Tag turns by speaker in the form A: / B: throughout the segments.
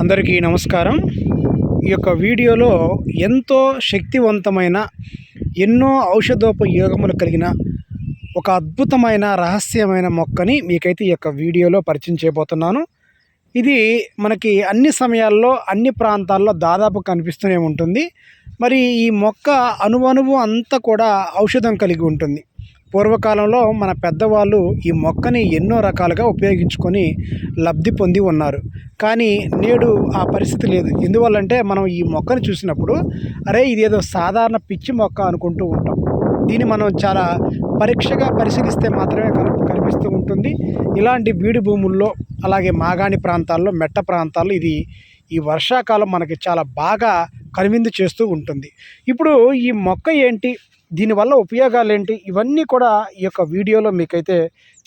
A: అందరికీ నమస్కారం. ఈ యొక్క వీడియోలో ఎంతో శక్తివంతమైన ఎన్నో ఔషధోపయోగములు కలిగిన ఒక అద్భుతమైన రహస్యమైన మొక్కని మీకైతే ఈ యొక్క వీడియోలో పరిచయం చేయబోతున్నాను. ఇది మనకి అన్ని సమయాల్లో అన్ని ప్రాంతాల్లో దాదాపు కనిపిస్తూనే ఉంటుంది. మరి ఈ మొక్క అణువణువు అంతా కూడా ఔషధం కలిగి ఉంటుంది. పూర్వకాలంలో మన పెద్దవాళ్ళు ఈ మొక్కని ఎన్నో రకాలుగా ఉపయోగించుకొని లబ్ధి పొంది ఉన్నారు. కానీ నేడు ఆ పరిస్థితి లేదు. ఎందువల్లంటే మనం ఈ మొక్కను చూసినప్పుడు అరే ఇదేదో సాధారణ పిచ్చి మొక్క అనుకుంటూ ఉంటాం. దీన్ని మనం చాలా పరీక్షగా పరిశీలిస్తే మాత్రమే కనిపిస్తూ ఉంటుంది. ఇలాంటి బీడు భూముల్లో అలాగే మాగాణి ప్రాంతాల్లో మెట్ట ప్రాంతాల్లో ఇది ఈ వర్షాకాలం మనకి చాలా బాగా కనువిందు చేస్తూ ఉంటుంది. ఇప్పుడు ఈ మొక్క ఏంటి? దీనివల్ల ఉపయోగాలు ఏంటి ఇవన్నీ కూడా ఈ యొక్క వీడియోలో మీకైతే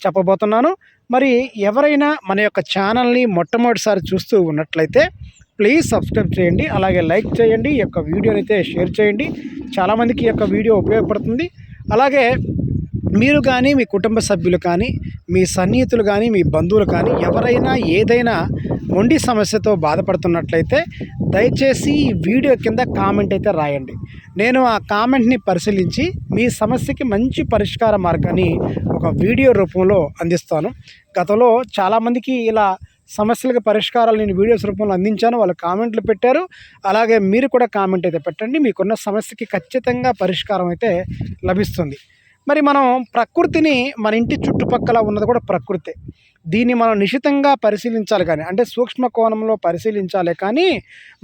A: చెప్పబోతున్నాను. మరి ఎవరైనా మన యొక్క ఛానల్ని మొట్టమొదటిసారి చూస్తూ ఉన్నట్లయితే ప్లీజ్ సబ్స్క్రైబ్ చేయండి అలాగే లైక్ చేయండి ఈ యొక్క వీడియోని అయితే షేర్ చేయండి. చాలామందికి ఈ యొక్క వీడియో ఉపయోగపడుతుంది. అలాగే మీరు కానీ మీ కుటుంబ సభ్యులు కానీ మీ సన్నిహితులు కానీ మీ బంధువులు కానీ ఎవరైనా ఏదైనా మొండి సమస్యతో బాధపడుతున్నట్లయితే దయచేసి ఈ వీడియో కింద కామెంట్ అయితే రాయండి. నేను ఆ కామెంట్ని పరిశీలించి మీ సమస్యకి మంచి పరిష్కార మార్గాన్ని ఒక వీడియో రూపంలో అందిస్తాను. గతంలో చాలామందికి ఇలా సమస్యలకు పరిష్కారాలు నేను వీడియోస్ రూపంలో అందించాను. వాళ్ళు కామెంట్లు పెట్టారు. అలాగే మీరు కూడా కామెంట్ అయితే పెట్టండి. మీకున్న సమస్యకి ఖచ్చితంగా పరిష్కారం అయితే లభిస్తుంది. మరి మనం ప్రకృతిని మన ఇంటి చుట్టుపక్కల ఉన్నది కూడా ప్రకృతే. దీన్ని మనం నిశితంగా పరిశీలించాలి కానీ అంటే సూక్ష్మ కోణంలో పరిశీలించాలి కానీ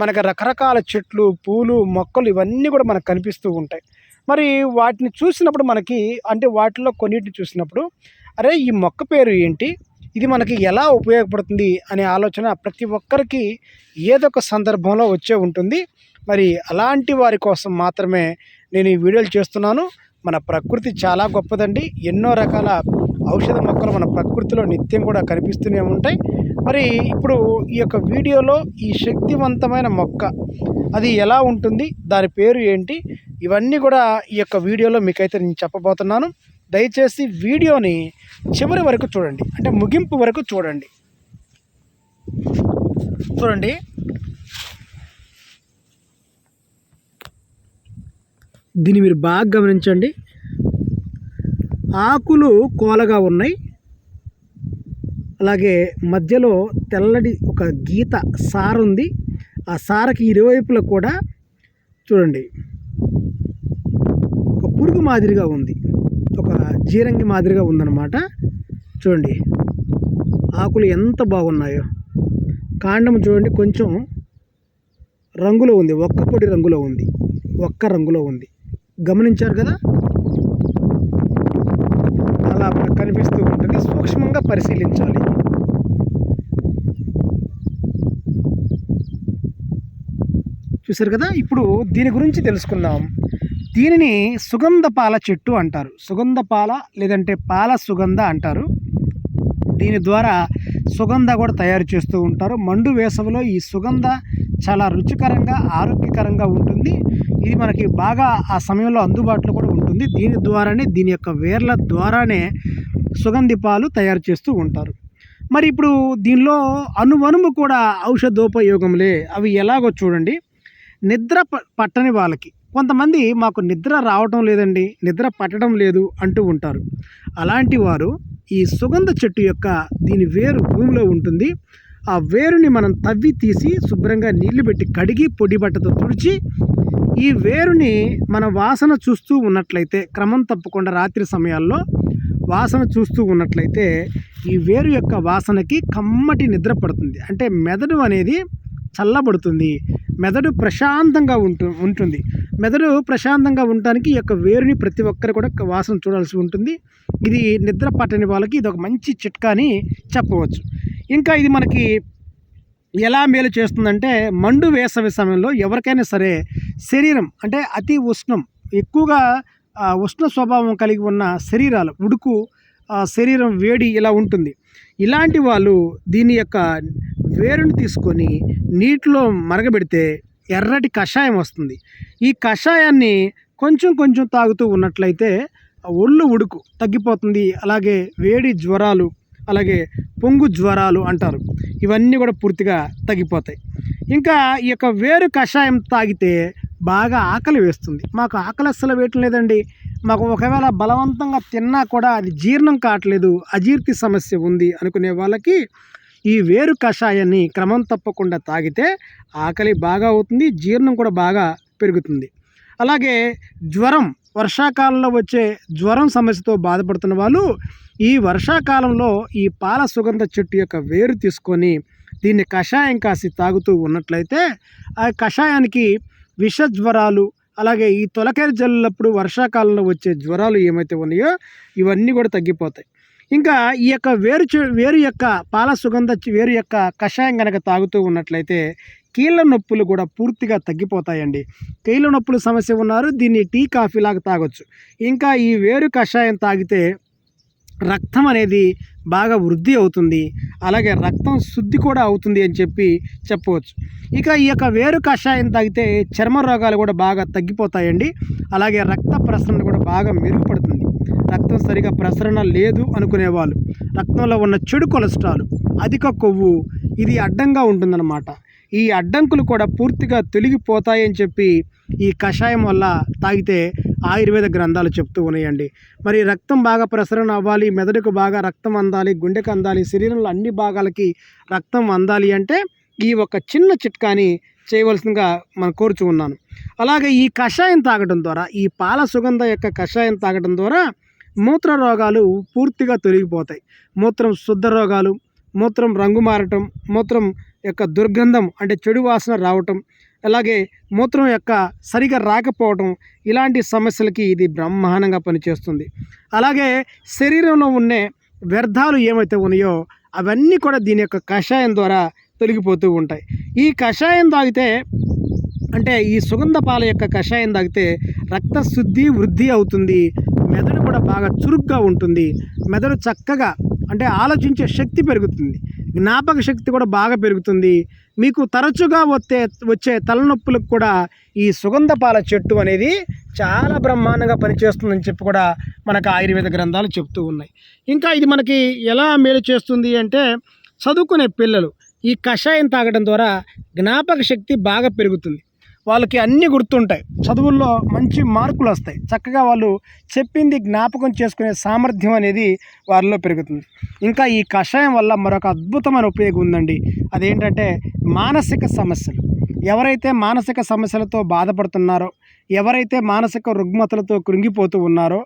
A: మనకు రకరకాల చెట్లు పూలు మొక్కలు ఇవన్నీ కూడా మనకు కనిపిస్తూ ఉంటాయి. మరి వాటిని చూసినప్పుడు మనకి అంటే వాటిలో కొన్నిటిని చూసినప్పుడు అరే ఈ మొక్క పేరు ఏంటి? ఇది మనకి ఎలా ఉపయోగపడుతుంది అనే ఆలోచన ప్రతి ఒక్కరికి ఏదొక సందర్భంలో వచ్చే ఉంటుంది. మరి అలాంటి వారి కోసం మాత్రమే నేను ఈ వీడియోలు చేస్తున్నాను. మన ప్రకృతి చాలా గొప్పదండి. ఎన్నో రకాల ఔషధ మొక్కలు మన ప్రకృతిలో నిత్యం కూడా కనిపిస్తూనే ఉంటాయి. మరి ఇప్పుడు ఈ యొక్క వీడియోలో ఈ శక్తివంతమైన మొక్క అది ఎలా ఉంటుంది దాని పేరు ఏంటి ఇవన్నీ కూడా ఈ యొక్క వీడియోలో మీకైతే నేను చెప్పబోతున్నాను. దయచేసి వీడియోని చివరి వరకు చూడండి. అంటే ముగింపు వరకు చూడండి. చూడండి. దీన్ని మీరు బాగా గమనించండి. ఆకులు కోలగా ఉన్నాయి. అలాగే మధ్యలో తెల్లటి ఒక గీత సార ఉంది. ఆ సారకి ఇరువైపులా కూడా చూడండి. ఒక పురుగు మాదిరిగా ఉంది. ఒక జీరంగి మాదిరిగా ఉందన్నమాట. చూడండి. ఆకులు ఎంత బాగున్నాయో. కాండం చూడండి కొంచెం రంగులో ఉంది. ఒక్క పొడి రంగులో ఉంది. ఒక్క రంగులో ఉంది. గమనించారు కదా? అలా మనకు కనిపిస్తూ ఉంటుంది. సూక్ష్మంగా పరిశీలించాలి. చూసారు కదా? ఇప్పుడు దీని గురించి తెలుసుకుందాం. దీనిని సుగంధ పాల చెట్టు అంటారు. సుగంధ పాల లేదంటే పాల సుగంధ అంటారు. దీని ద్వారా సుగంధ కూడా తయారు చేస్తూ ఉంటారు. మండు వేసవిలో ఈ సుగంధ చాలా రుచికరంగా ఆరోగ్యకరంగా ఉంటుంది. ఇది మనకి బాగా ఆ సమయంలో అందుబాటులో కూడా ఉంటుంది. దీని ద్వారానే దీని యొక్క వేర్ల ద్వారానే సుగంధి పాలు తయారు చేస్తూ ఉంటారు. మరి ఇప్పుడు దీనిలో అనువనుము కూడా ఔషధోపయోగంలే అవి ఎలాగో చూడండి. నిద్ర ప- పట్టని వాళ్ళకి. కొంతమంది మాకు నిద్ర రావటం లేదండి నిద్ర పట్టడం లేదు అంటూ ఉంటారు. అలాంటి వారు ఈ సుగంధ చెట్టు యొక్క దీని వేరు భూమిలో ఉంటుంది. ఆ వేరుని మనం తవ్వి తీసి శుభ్రంగా నీళ్ళు పెట్టి కడిగి పొడి బట్టతో తుడిచి ఈ వేరుని మన వాసన చూస్తూ ఉన్నట్లయితే క్రమం తప్పకుండా రాత్రి సమయాల్లో వాసన చూస్తూ ఉన్నట్లయితే ఈ వేరు యొక్క వాసనకి కమ్మటి నిద్ర పడుతుంది. అంటే మెదడు అనేది చల్లబడుతుంది. మెదడు ప్రశాంతంగా ఉంటు ఉంటుంది. మెదడు ప్రశాంతంగా ఉండటానికి ఈ యొక్క వేరుని ప్రతి ఒక్కరు కూడా వాసన చూడాల్సి ఉంటుంది. ఇది నిద్ర పట్టని వాళ్ళకి ఇది ఒక మంచి చిట్కా అని చెప్పవచ్చు. ఇంకా ఇది మనకి ఎలా మేలు చేస్తుందంటే మండు వేసవి సమయంలో ఎవరికైనా సరే శరీరం అంటే అతి ఉష్ణం ఎక్కువగా ఉష్ణ స్వభావం కలిగి ఉన్న శరీరాలు ఉడుకు ఆ, శరీరం వేడి ఇలా ఉంటుంది. ఇలాంటి వాళ్ళు దీని యొక్క వేరుని తీసుకొని నీటిలో మరగబెడితే ఎర్రటి కషాయం వస్తుంది. ఈ కషాయాన్ని కొంచెం కొంచెం తాగుతూ ఉన్నట్లయితే ఒళ్ళు ఉడుకు తగ్గిపోతుంది. అలాగే వేడి జ్వరాలు అలాగే పొంగు జ్వరాలు అంటారు. ఇవన్నీ కూడా పూర్తిగా తగ్గిపోతాయి. ఇంకా ఈ యొక్క వేరు కషాయం తాగితే బాగా ఆకలి వేస్తుంది. మాకు ఆకలి అస్సలు వేయటం లేదండి. మాకు ఒకవేళ బలవంతంగా తిన్నా కూడా అది జీర్ణం కావట్లేదు అజీర్తి సమస్య ఉంది అనుకునే వాళ్ళకి ఈ వేరు కషాయాన్ని క్రమం తప్పకుండా తాగితే ఆకలి బాగా అవుతుంది జీర్ణం కూడా బాగా పెరుగుతుంది. అలాగే జ్వరం వర్షాకాలంలో వచ్చే జ్వరం సమస్యతో బాధపడుతున్న వాళ్ళు ఈ వర్షాకాలంలో ఈ పాల సుగంధ చెట్టు యొక్క వేరు తీసుకొని దీన్ని కషాయం కాసి తాగుతూ ఉన్నట్లయితే ఆ కషాయానికి విష జ్వరాలు అలాగే ఈ తొలకరి జల్లులప్పుడు వర్షాకాలంలో వచ్చే జ్వరాలు ఏమైతే ఉన్నాయో ఇవన్నీ కూడా తగ్గిపోతాయి. ఇంకా ఈ యొక్క వేరు చె- వేరు యొక్క పాల సుగంధ వేరు యొక్క కషాయం కనుక తాగుతూ ఉన్నట్లయితే కీళ్ళ నొప్పులు కూడా పూర్తిగా తగ్గిపోతాయండి. కీళ్ళ నొప్పుల సమస్య ఉన్నారు దీన్ని టీ కాఫీ లాగా తాగొచ్చు. ఇంకా ఈ వేరు కషాయం తాగితే రక్తం అనేది బాగా వృద్ధి అవుతుంది. అలాగే రక్తం శుద్ధి కూడా అవుతుంది అని చెప్పి చెప్పవచ్చు. ఇక ఈ యొక్క వేరు కషాయం తాగితే చర్మ రోగాలు కూడా బాగా తగ్గిపోతాయండి. అలాగే రక్త ప్రసరణ కూడా బాగా మెరుగుపడుతుంది. రక్తం సరిగా ప్రసరణ లేదు అనుకునేవాళ్ళు. రక్తంలో ఉన్న చెడు కొలెస్ట్రాల్ అధిక కొవ్వు ఇది అడ్డంగా ఉంటుందన్నమాట. ఈ అడ్డంకులు కూడా పూర్తిగా తొలగిపోతాయని చెప్పి ఈ కషాయం వల్ల తాగితే ఆయుర్వేద గ్రంథాలు చెప్తూ ఉన్నాయండి. మరి రక్తం బాగా ప్రసరణ అవ్వాలి మెదడుకు బాగా రక్తం అందాలి గుండెకు అందాలి శరీరంలో అన్ని భాగాలకి రక్తం అందాలి అంటే ఈ ఒక చిన్న చిట్కాని చేయవలసిందిగా మనం కోరుచు ఉన్నాను. అలాగే ఈ కషాయం తాగడం ద్వారా ఈ పాల సుగంధ యొక్క కషాయం తాగడం ద్వారా మూత్ర రోగాలు పూర్తిగా తొలగిపోతాయి. మూత్రం శుద్ధ రోగాలు మూత్రం రంగు మారటం మూత్రం యొక్క దుర్గంధం అంటే చెడు వాసన రావటం అలాగే మూత్రం యొక్క సరిగా రాకపోవటం ఇలాంటి సమస్యలకి ఇది బ్రహ్మాండంగా పనిచేస్తుంది. అలాగే శరీరంలో ఉండే వ్యర్థాలు ఏమైతే ఉన్నాయో అవన్నీ కూడా దీని యొక్క కషాయం ద్వారా తొలగిపోతూ ఉంటాయి. ఈ కషాయం తాగితే అంటే ఈ సుగంధ పాల యొక్క కషాయం తాగితే రక్త శుద్ధి వృద్ధి అవుతుంది మెదడు కూడా బాగా చురుగ్గా ఉంటుంది. మెదడు చక్కగా అంటే ఆలోచించే శక్తి పెరుగుతుంది. జ్ఞాపక శక్తి కూడా బాగా పెరుగుతుంది. మీకు తరచుగా వచ్చే వచ్చే తలనొప్పులకు కూడా ఈ సుగంధ పాల చెట్టు అనేది చాలా బ్రహ్మాండంగా పనిచేస్తుందని చెప్పి కూడా మనకు ఆయుర్వేద గ్రంథాలు చెప్తూ ఉన్నాయి. ఇంకా ఇది మనకి ఎలా మేలు చేస్తుంది అంటే చదువుకునే పిల్లలు ఈ కషాయం తాగడం ద్వారా జ్ఞాపక శక్తి బాగా పెరుగుతుంది. వాళ్ళకి అన్నీ గుర్తుంటాయి. చదువుల్లో మంచి మార్కులు వస్తాయి. చక్కగా వాళ్ళు చెప్పింది జ్ఞాపకం చేసుకునే సామర్థ్యం అనేది వారిలో పెరుగుతుంది. ఇంకా ఈ కషాయం వల్ల మరొక అద్భుతమైన ఉపయోగం ఉందండి. అదేంటంటే మానసిక సమస్యలు. ఎవరైతే మానసిక సమస్యలతో బాధపడుతున్నారో ఎవరైతే మానసిక రుగ్మతలతో కృంగిపోతూ ఉన్నారో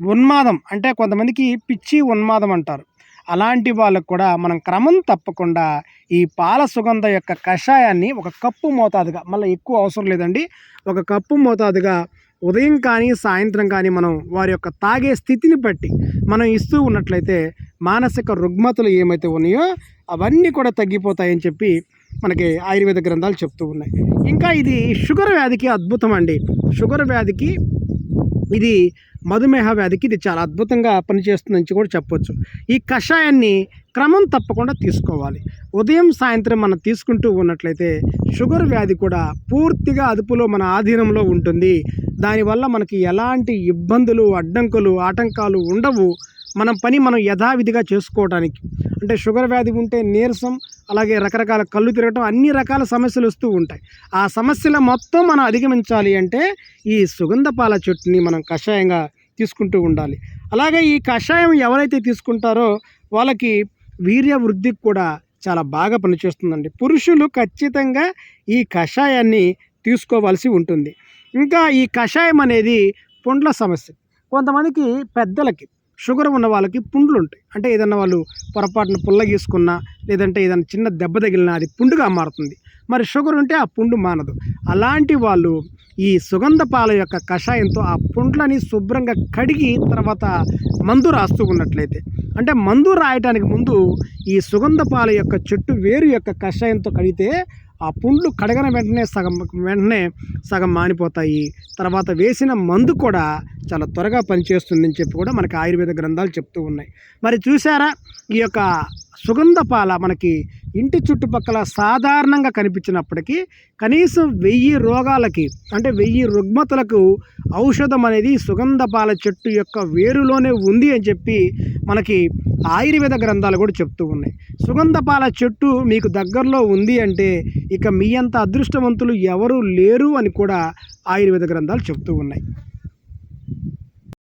A: ఉన్మాదం అంటే కొంతమందికి పిచ్చి ఉన్మాదం అంటారు. అలాంటి వాళ్ళకు కూడా మనం క్రమం తప్పకుండా ఈ పాల సుగంధ యొక్క కషాయాన్ని ఒక కప్పు మోతాదుగా మళ్ళీ ఎక్కువ అవసరం లేదండి ఒక కప్పు మోతాదుగా ఉదయం కానీ సాయంత్రం కానీ మనం వారి యొక్క తాగే స్థితిని బట్టి మనం ఇస్తూ ఉన్నట్లయితే మానసిక రుగ్మతలు ఏమైతే ఉన్నాయో అవన్నీ కూడా తగ్గిపోతాయని చెప్పి మనకి ఆయుర్వేద గ్రంథాలు చెప్తూ ఉన్నాయి. ఇంకా ఇది షుగర్ వ్యాధికి అద్భుతం అండి. షుగర్ వ్యాధికి ఇది మధుమేహ వ్యాధికి ఇది చాలా అద్భుతంగా పనిచేస్తుందని కూడా చెప్పొచ్చు. ఈ కషాయాన్ని క్రమం తప్పకుండా తీసుకోవాలి. ఉదయం సాయంత్రం మనం తీసుకుంటూ ఉన్నట్లయితే షుగర్ వ్యాధి కూడా పూర్తిగా అదుపులో మన ఆధీనంలో ఉంటుంది. దానివల్ల మనకి ఎలాంటి ఇబ్బందులు అడ్డంకులు ఆటంకాలు ఉండవు. మనం పని మనం యథావిధిగా చేసుకోవడానికి అంటే షుగర్ వ్యాధి ఉంటే నీరసం అలాగే రకరకాల కళ్ళు తిరగటం అన్ని రకాల సమస్యలు వస్తూ ఉంటాయి. ఆ సమస్యల మొత్తం మనం అధిగమించాలి అంటే ఈ సుగంధ పాల చెట్టుని మనం కషాయంగా తీసుకుంటూ ఉండాలి. అలాగే ఈ కషాయం ఎవరైతే తీసుకుంటారో వాళ్ళకి వీర్య వృద్ధికి కూడా చాలా బాగా పనిచేస్తుందండి. పురుషులు ఖచ్చితంగా ఈ కషాయాన్ని తీసుకోవాల్సి ఉంటుంది. ఇంకా ఈ కషాయం అనేది పుండ్ల సమస్య. కొంతమందికి పెద్దలకి షుగర్ ఉన్న వాళ్ళకి పుండ్లు ఉంటాయి అంటే ఏదన్నా వాళ్ళు పొరపాటున పుల్ల గీసుకున్నా లేదంటే ఏదైనా చిన్న దెబ్బ తగిలినా అది పుండుగా మారుతుంది. మరి షుగర్ ఉంటే ఆ పుండు మానదు. అలాంటి వాళ్ళు ఈ సుగంధ పాల యొక్క కషాయంతో ఆ పుండ్లని శుభ్రంగా కడిగి తర్వాత మందు రాస్తూ ఉన్నట్లయితే అంటే మందు రాయటానికి ముందు ఈ సుగంధ పాల యొక్క చెట్టు వేరు యొక్క కషాయంతో కడిగితే ఆ పుండ్లు కడగన వెంటనే సగం వెంటనే సగం మానిపోతాయి. తర్వాత వేసిన మందు కూడా చాలా త్వరగా పనిచేస్తుందని చెప్పి కూడా మనకి ఆయుర్వేద గ్రంథాలు చెప్తూ ఉన్నాయి. మరి చూసారా ఈ యొక్క సుగంధపాల మనకి ఇంటి చుట్టుపక్కల సాధారణంగా కనిపించినప్పటికీ కనీసం వెయ్యి రోగాలకి అంటే వెయ్యి రుగ్మతలకు ఔషధం అనేది సుగంధపాల చెట్టు యొక్క వేరులోనే ఉంది అని చెప్పి మనకి ఆయుర్వేద గ్రంథాలు కూడా చెప్తూ ఉన్నాయి. సుగంధపాల చెట్టు మీకు దగ్గరలో ఉంది అంటే ఇక మీ అంత అదృష్టవంతులు ఎవరూ లేరు అని కూడా ఆయుర్వేద గ్రంథాలు చెప్తూ ఉన్నాయి.